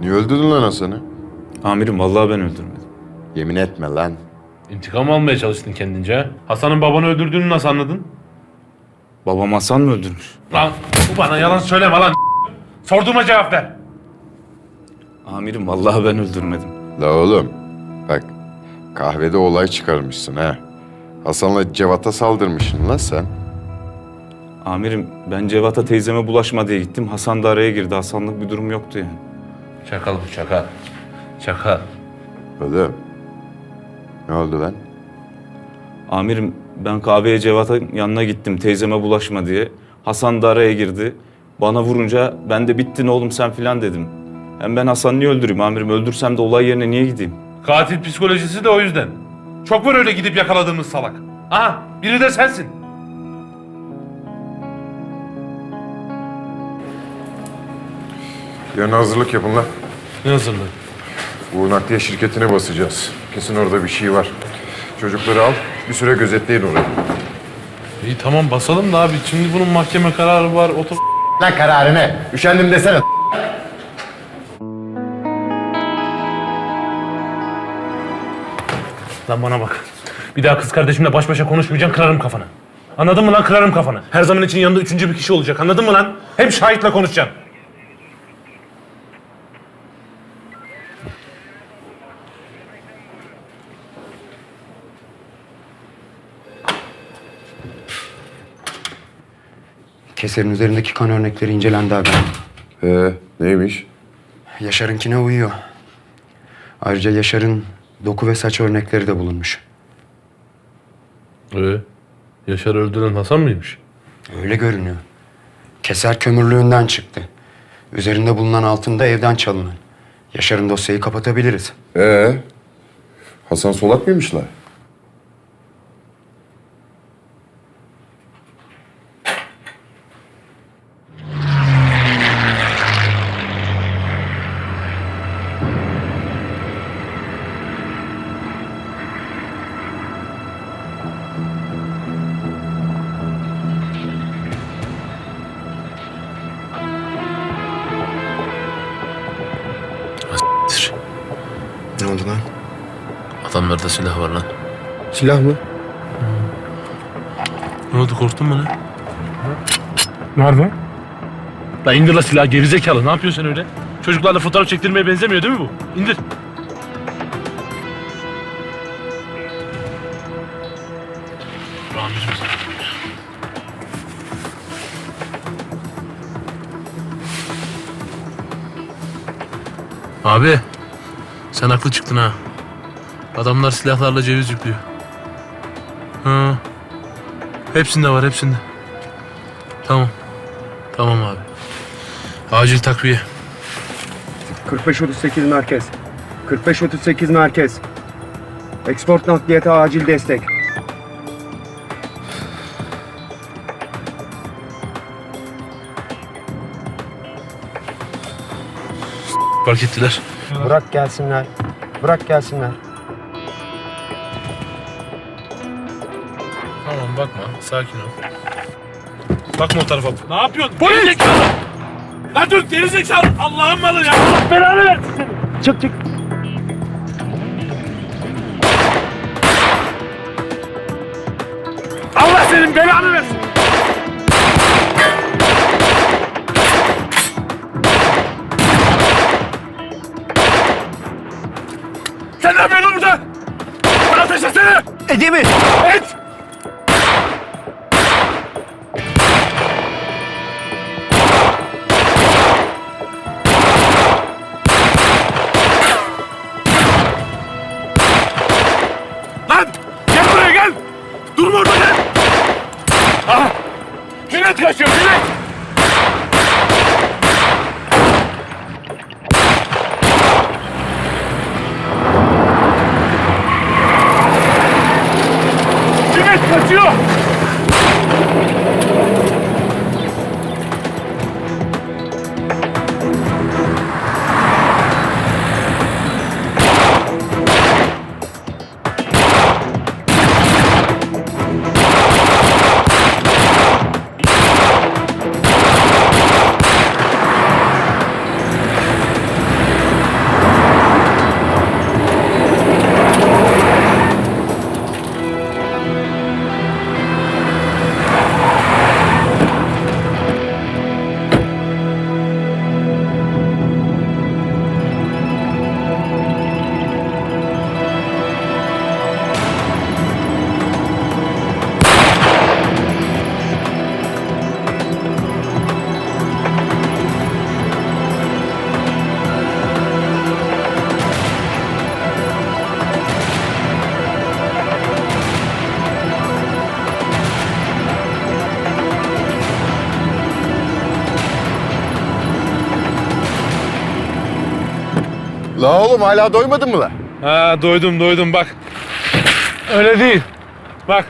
Niye öldürdün lan Hasan'ı? Amirim vallahi ben öldürmedim. Yemin etme lan. İntikam almaya çalıştın kendince ha? Hasan'ın babanı öldürdüğünü nasıl anladın? Babam Hasan mı öldürmüş? Lan bu bana yalan söyleme lan. Sorduğuma cevap ver. Amirim vallahi ben öldürmedim. La oğlum. Bak kahvede olay çıkarmışsın ha. Hasan'la Cevat'a saldırmışsın lan sen. Amirim ben Cevat'a teyzeme bulaşma diye gittim. Hasan da araya girdi. Hasanlık bir durum yoktu yani. Çakal bu çakal. Çakal. Oğlum. Ne oldu lan? Amirim ben kahveye Cevat'ın yanına gittim teyzeme bulaşma diye. Hasan da araya girdi. Bana vurunca ben de bittin oğlum sen filan dedim. Hem ben Hasan'ı niye öldüreyim amirim? Öldürsem de olay yerine niye gideyim? Katil psikolojisi de o yüzden. Çok var öyle gidip yakaladığımız salak. Aha biri de sensin. Yarın hazırlık yapın lan. Ne hazırlığı? Bu nakliye şirketine basacağız. Kesin orada bir şey var. Çocukları al, bir süre gözetleyin orayı. İyi tamam basalım da abi. Şimdi bunun mahkeme kararı var. Otur. Lan kararı ne? Üşendim desene. Lan bana bak. Bir daha kız kardeşimle baş başa konuşmayacaksın kırarım kafanı. Anladın mı lan kırarım kafanı. Her zaman için yanında üçüncü bir kişi olacak anladın mı lan? Hep şahitle konuşacaksın. Keserin üzerindeki kan örnekleri incelendi abi. Ee, neymiş? Yaşar'ınkine uyuyor. Ayrıca Yaşar'ın doku ve saç örnekleri de bulunmuş. Ee, Yaşar öldüren Hasan mıymış? Öyle görünüyor. Keser kömürlüğünden çıktı. Üzerinde bulunan altın da evden çalınan. Yaşar'ın dosyayı kapatabiliriz. Ee, Hasan Solak mıymış silah var lan. Silah mı? Ne oldu korktun mu lan? Nerede? Lan indir la silahı gerizekalı ne yapıyorsun sen öyle? Çocuklarla fotoğraf çektirmeye benzemiyor değil mi bu? İndir. Abi sen haklı çıktın ha. Adamlar silahlarla ceviz yüklüyor. Ha. Hepsinde var hepsinde. Tamam. Tamam abi. Acil takviye. 4538 merkez. 4538 merkez. Export nakliyata acil destek. Fark ettiler. Bırak gelsinler. Bırak gelsinler. Bakma. Sakin ol. Bakma o tarafa. Ne yapıyorsun? Polis! Lan dur gerizekalı! Allah'ın malı ya! Allah belanı versin seni! Çık çık. La oğlum hala doymadın mı la? Ha doydum doydum bak. Öyle değil. Bak.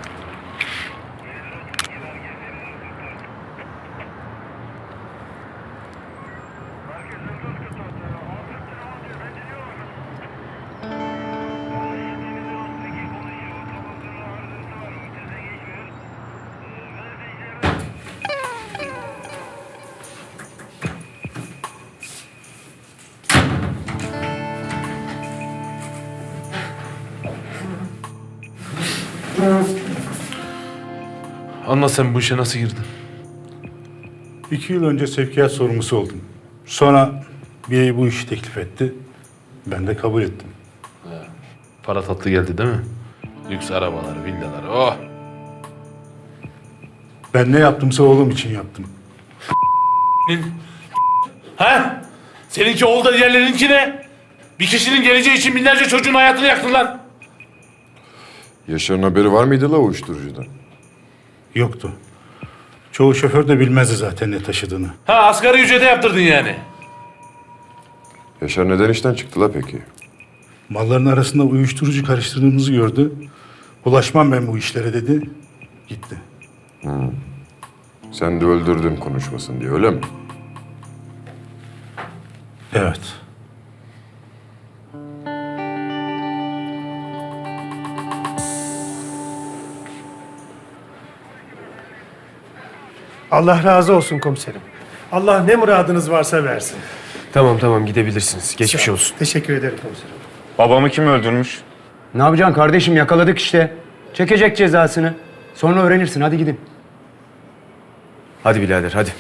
Anla sen bu işe nasıl girdin? İki yıl önce sevkiyat sorumlusu oldum. Sonra biri bu işi teklif etti. Ben de kabul ettim. Para tatlı geldi değil mi? Lüks arabalar, villalar. Oh! Ben ne yaptımsa oğlum için yaptım. Ha? Seninki oldu da diğerlerinki ne? Bir kişinin geleceği için binlerce çocuğun hayatını yaktın lan. Yaşar'ın haberi var mıydı la uyuşturucudan? Yoktu. Çoğu şoför de bilmezdi zaten ne taşıdığını. Ha asgari ücrete yaptırdın yani. Yaşar neden işten çıktı la peki? Malların arasında uyuşturucu karıştırdığımızı gördü. Bulaşmam ben bu işlere dedi. Gitti. Sen de öldürdün konuşmasın diye öyle mi? Evet. Allah razı olsun komiserim. Allah ne muradınız varsa versin. Tamam tamam gidebilirsiniz. Geçmiş olsun. Teşekkür ederim komiserim. Babamı kim öldürmüş? Ne yapacaksın kardeşim yakaladık işte. Çekecek cezasını. Sonra öğrenirsin hadi gidin. Hadi birader hadi.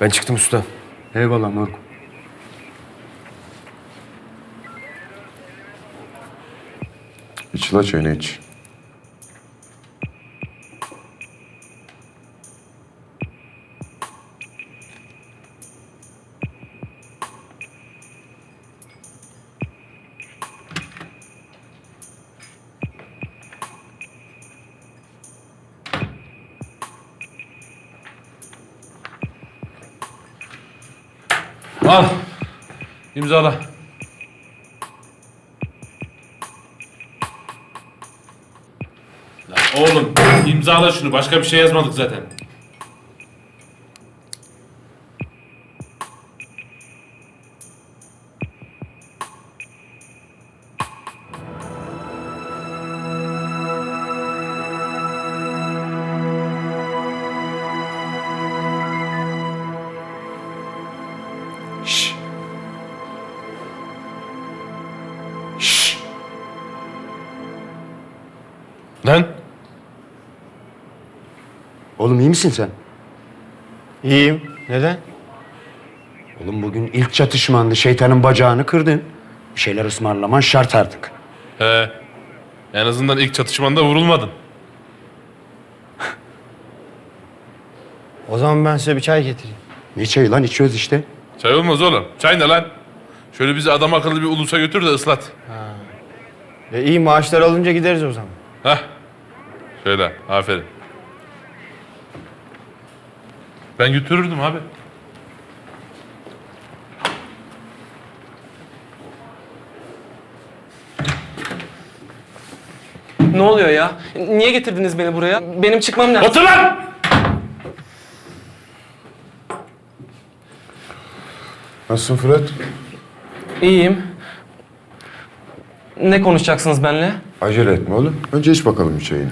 Ben çıktım usta. Eyvallah Marco. İç la çayını iç. Al. İmzala. Lan oğlum imzala şunu. Başka bir şey yazmadık zaten. Misin sen? İyiyim. Neden? Oğlum bugün ilk çatışmandı. Şeytanın bacağını kırdın. Bir şeyler ısmarlaman şart artık. He. En azından ilk çatışmanda vurulmadın. O zaman ben size bir çay getireyim. Ne çayı lan içiyoruz işte. Çay olmaz oğlum. Çay ne lan? Şöyle bizi adam akıllı bir ulusa götür de ıslat. E, iyi maaşlar alınca gideriz o zaman. Hah. Şöyle. Aferin. Ben götürürdüm abi. Ne oluyor ya? Niye getirdiniz beni buraya? Benim çıkmam lazım. Otur lan! Nasılsın Fırat? İyiyim. Ne konuşacaksınız benimle? Acele etme oğlum. Önce iç bakalım bir çayını.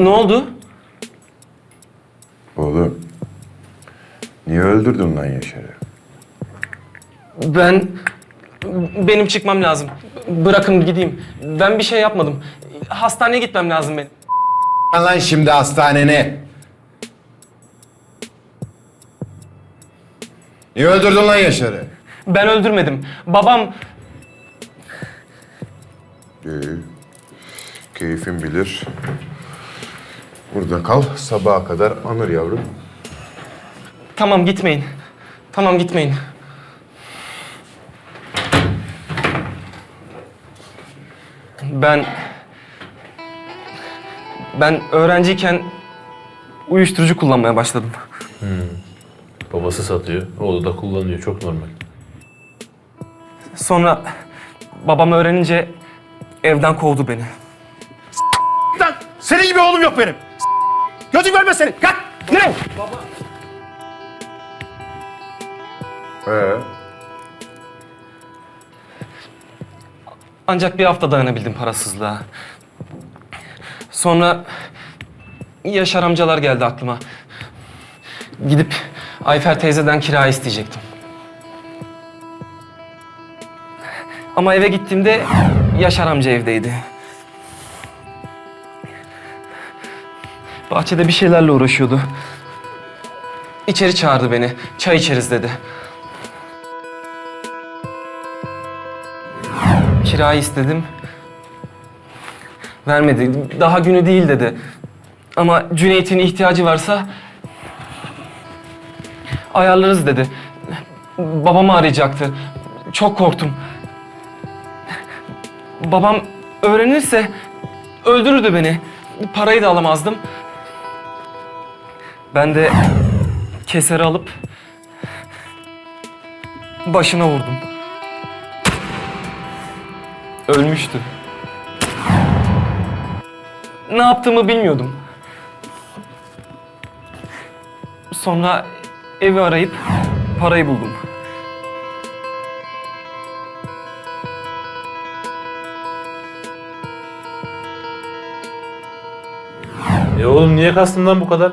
Ne oldu? Oğlum. Niye öldürdün lan Yaşar'ı? Ben... Benim çıkmam lazım. Bırakın gideyim. Ben bir şey yapmadım. Hastaneye gitmem lazım benim. Lan şimdi hastanene. Niye öldürdün lan Yaşar'ı? Ben öldürmedim. Babam İyi. Keyfin bilir. Burada kal, sabaha kadar anır yavrum. tamam gitmeyin. Tamam gitmeyin. Ben ben öğrenciyken uyuşturucu kullanmaya başladım. Babası satıyor, oğlu da kullanıyor. Çok normal. Sonra babam öğrenince evden kovdu beni. Lan senin gibi oğlum yok benim. Gözüm görmez seni. Kalk. Nereye? Ee, Ancak bir hafta dayanabildim parasızlığa. Sonra Yaşar amcalar geldi aklıma. Gidip Ayfer teyzeden kira isteyecektim. Ama eve gittiğimde Yaşar amca evdeydi. Bahçede bir şeylerle uğraşıyordu. İçeri çağırdı beni. Çay içeriz dedi. Kirayı istedim. Vermedi. Daha günü değil dedi. Ama Cüneyt'in ihtiyacı varsa ayarlarız dedi. Babamı arayacaktı. Çok korktum. Babam öğrenirse öldürürdü beni. Parayı da alamazdım. Ben de keseri alıp başına vurdum. Ölmüştü. Ne yaptığımı bilmiyordum. Sonra evi arayıp parayı buldum. E oğlum niye kastın lan bu kadar?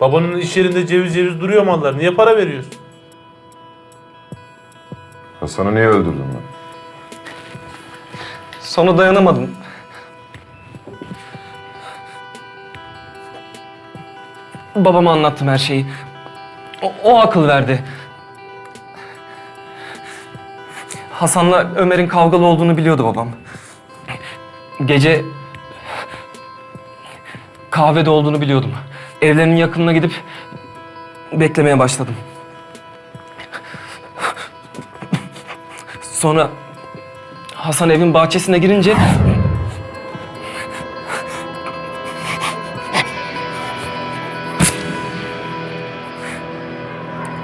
Babanın iş yerinde ceviz ceviz duruyor mallar. Niye para veriyorsun? Hasan'ı niye öldürdün lan? Sonra dayanamadım. Babama anlattım her şeyi. O, o akıl verdi. Hasan'la Ömer'in kavgalı olduğunu biliyordu babam. Gece kahvede olduğunu biliyordum. Evlerinin yakınına gidip beklemeye başladım. Sonra Hasan evin bahçesine girince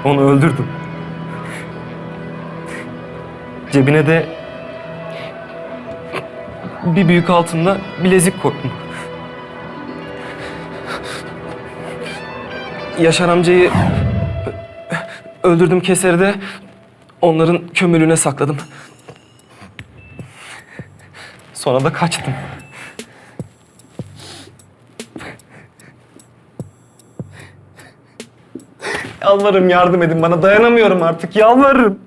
onu öldürdüm. Cebine de bir büyük altında bilezik koydum. Yaşar amcayı öldürdüm keseri de onların kömürlüğüne sakladım. Sonra da kaçtım. Yalvarırım yardım edin bana dayanamıyorum artık yalvarırım.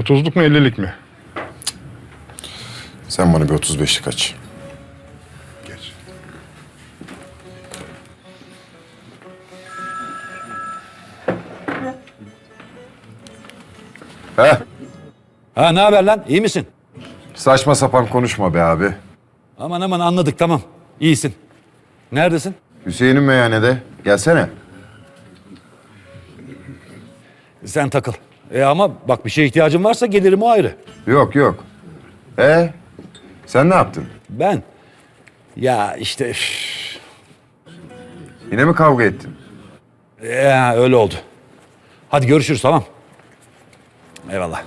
Otuzluk mu ellilik mi? Sen bana bir 35'lik aç. Geç. He? Ha ne haber lan? İyi misin? Saçma sapan konuşma be abi. Aman aman anladık tamam. İyisin. Neredesin? Hüseyin'in meyhanede. Gelsene. Sen takıl. E ama bak bir şeye ihtiyacın varsa gelirim o ayrı. Yok yok. E sen ne yaptın? Ben ya işte üf. Yine mi kavga ettin? Ya öyle oldu. Hadi görüşürüz tamam. Eyvallah.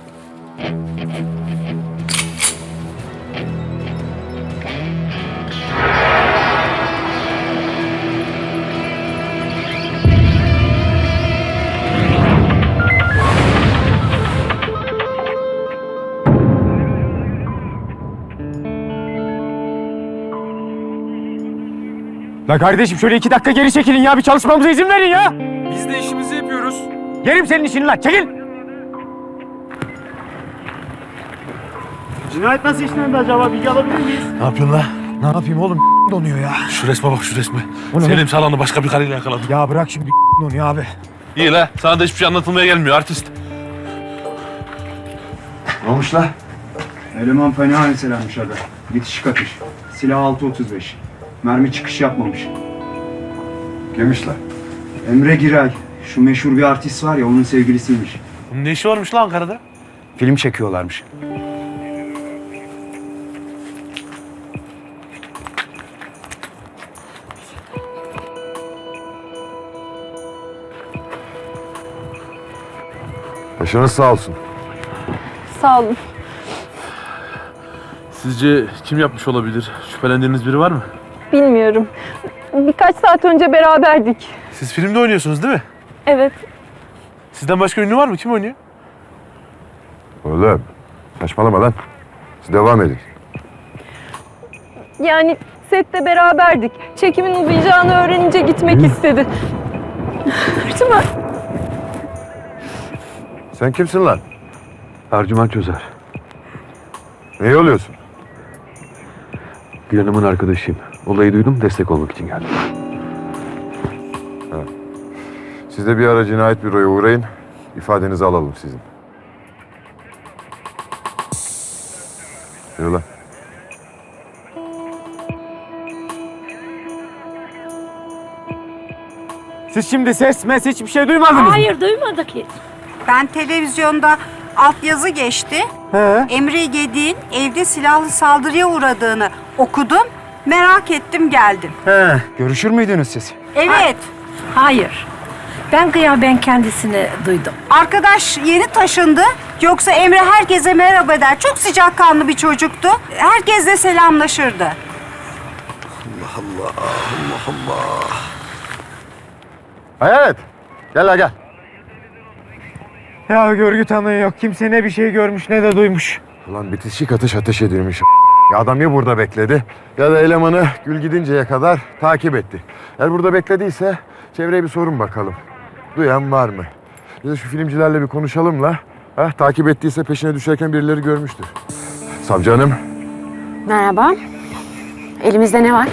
La kardeşim şöyle iki dakika geri çekilin ya. Bir çalışmamıza izin verin ya. Biz de işimizi yapıyoruz. Yerim senin işini lan. Çekil. Cinayet nasıl işlendi acaba? Bilgi alabilir miyiz? Ne yapıyorsun la? Ne yapayım oğlum? donuyor ya. Şu resme bak şu resme. Ne Selim Salan'ı başka bir karıyla yakaladı. Ya bırak şimdi donuyor abi. İyi la. Sana da hiçbir şey anlatılmaya gelmiyor artist. Ne olmuş lan? Eleman fena enselenmiş aga. Bitişik atış. Silah 6.35. Mermi çıkış yapmamış. Kimmiş lan? Emre Giray. Şu meşhur bir artist var ya onun sevgilisiymiş. Bunun ne işi varmış lan Ankara'da? Film çekiyorlarmış. Başınız sağ olsun. Sağ olun. Sizce kim yapmış olabilir? Şüphelendiğiniz biri var mı? Bilmiyorum. Birkaç saat önce beraberdik. Siz filmde oynuyorsunuz değil mi? Evet. Sizden başka ünlü var mı? Kim oynuyor? Oğlum saçmalama lan. Siz devam edin. Yani sette beraberdik. Çekimin uzayacağını öğrenince gitmek istedi. Mi? Sen kimsin lan? Ercüment Çözer. Ne oluyorsun? Gül Hanım'ın arkadaşıyım. Olayı duydum, destek olmak için geldim. Siz de bir ara cinayet büroya uğrayın. İfadenizi alalım sizin. Yürü lan. Siz şimdi ses mes hiçbir şey duymadınız mı? Hayır duymadık hiç. Ben televizyonda altyazı geçti. He. Emre Gedik'in evde silahlı saldırıya uğradığını okudum. Merak ettim geldim. He. Görüşür müydünüz siz? Evet. Hayır. Ben gıyaben kendisini duydum. Arkadaş yeni taşındı. Yoksa Emre herkese merhaba der. Çok sıcakkanlı bir çocuktu. Herkesle selamlaşırdı. Hayalet. Gel la gel. Ya görgü tanığı yok. Kimse ne bir şey görmüş ne de duymuş. Ulan bitişik atış ateş edilmiş. Ya adam ya burada bekledi ya da elemanı gül gidinceye kadar takip etti. Eğer burada beklediyse çevreye bir sorun bakalım. Duyan var mı? Biz de şu filmcilerle bir konuşalım la. Ha, takip ettiyse peşine düşerken birileri görmüştür. Savcı hanım, Merhaba. Elimizde ne var?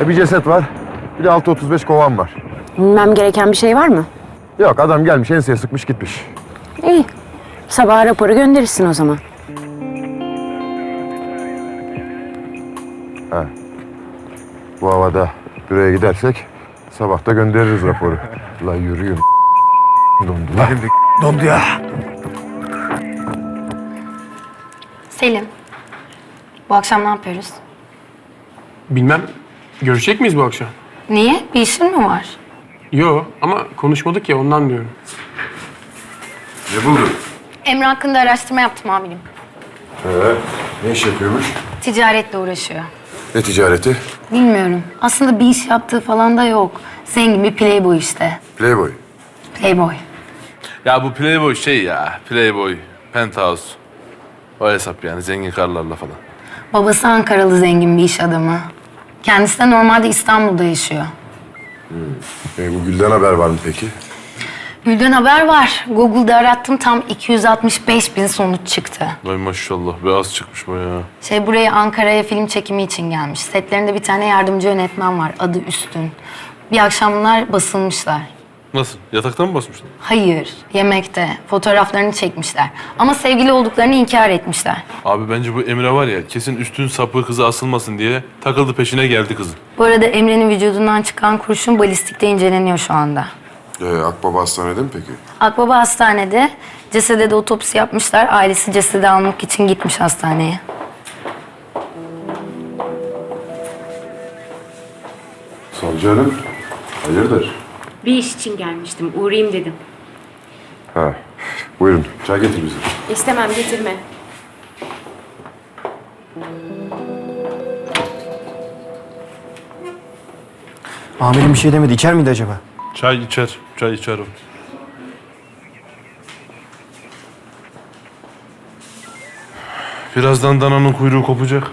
e, bir ceset var. Bir de 6.35 kovan var. Bilmem gereken bir şey var mı? Yok adam gelmiş enseye sıkmış gitmiş. İyi. Sabah raporu gönderirsin o zaman. Bu havada buraya gidersek sabah da göndeririz raporu. La yürüyün. Dondu la. Dondu ya. Selim. Bu akşam ne yapıyoruz? Bilmem. Görüşecek miyiz bu akşam? Niye? Bir işin mi var? Yo ama konuşmadık ya ondan diyorum. Ne buldun? Emre hakkında araştırma yaptım amirim. Ee, ne iş yapıyormuş? Ticaretle uğraşıyor. Ne ticareti? Bilmiyorum. Aslında bir iş yaptığı falan da yok. Zengin bir playboy işte. Playboy. Playboy. Ya bu Playboy şey ya. Playboy, Penthouse. O hesap yani zengin karlarla falan. Babası Ankaralı zengin bir iş adamı. Kendisi de normalde İstanbul'da yaşıyor. E, bu Gül'den haber var mı peki? Gül'den haber var. Google'da arattım tam 265 bin sonuç çıktı. Vay maşallah beyaz çıkmış bu ya. Şey buraya Ankara'ya film çekimi için gelmiş. Setlerinde bir tane yardımcı yönetmen var. Adı Üstün. Bir akşam bunlar basılmışlar. Nasıl? Yataktan mı basmışlar? Hayır, yemekte. Fotoğraflarını çekmişler. Ama sevgili olduklarını inkar etmişler. Abi bence bu Emre var ya kesin üstün sapı kızı asılmasın diye takıldı peşine geldi kızın. Bu arada Emre'nin vücudundan çıkan kurşun balistikte inceleniyor şu anda. Ee, Akbaba hastanede mi peki? Akbaba hastanede. Cesede de otopsi yapmışlar. Ailesi cesedi almak için gitmiş hastaneye. Savcı hanım, hayırdır? Bir iş için gelmiştim. Uğrayayım dedim. Ha. Buyurun. Çay getir bize. İstemem getirme. Amirim bir şey demedi. İçer miydi acaba? Çay içer. Çay içer o. Birazdan dananın kuyruğu kopacak.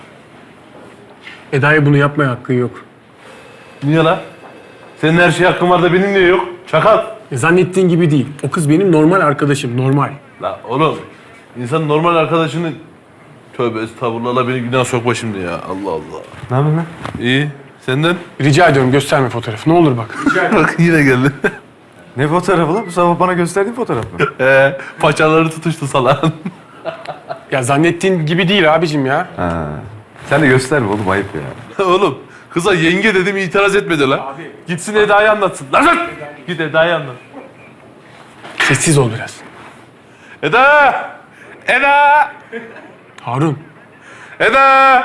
Eda'ya bunu yapmaya hakkın yok. Niye lan? Senin her şeye hakkın var da benim niye yok? Çakal. E, zannettiğin gibi değil. O kız benim normal arkadaşım, normal. La oğlum, insan normal arkadaşını... Tövbe estağfurullah la beni günah sokma şimdi ya. Allah Allah. Ne yapıyorsun lan? İyi. Senden? Rica ediyorum gösterme fotoğrafı. Ne olur bak. Bak yine geldi. Ne fotoğrafı lan? Bu sabah bana gösterdiğin fotoğraf mı? Ee, paçaları tutuştu salağın. Ya zannettiğin gibi değil abicim ya. Ha. Sen de gösterme oğlum ayıp ya. oğlum, kıza yenge dedim itiraz etmedi lan. Gitsin Eda'yı anlatsın. Lan lan! Git Eda'yı anlat. Sessiz ol biraz. Eda! Eda! Harun. Eda!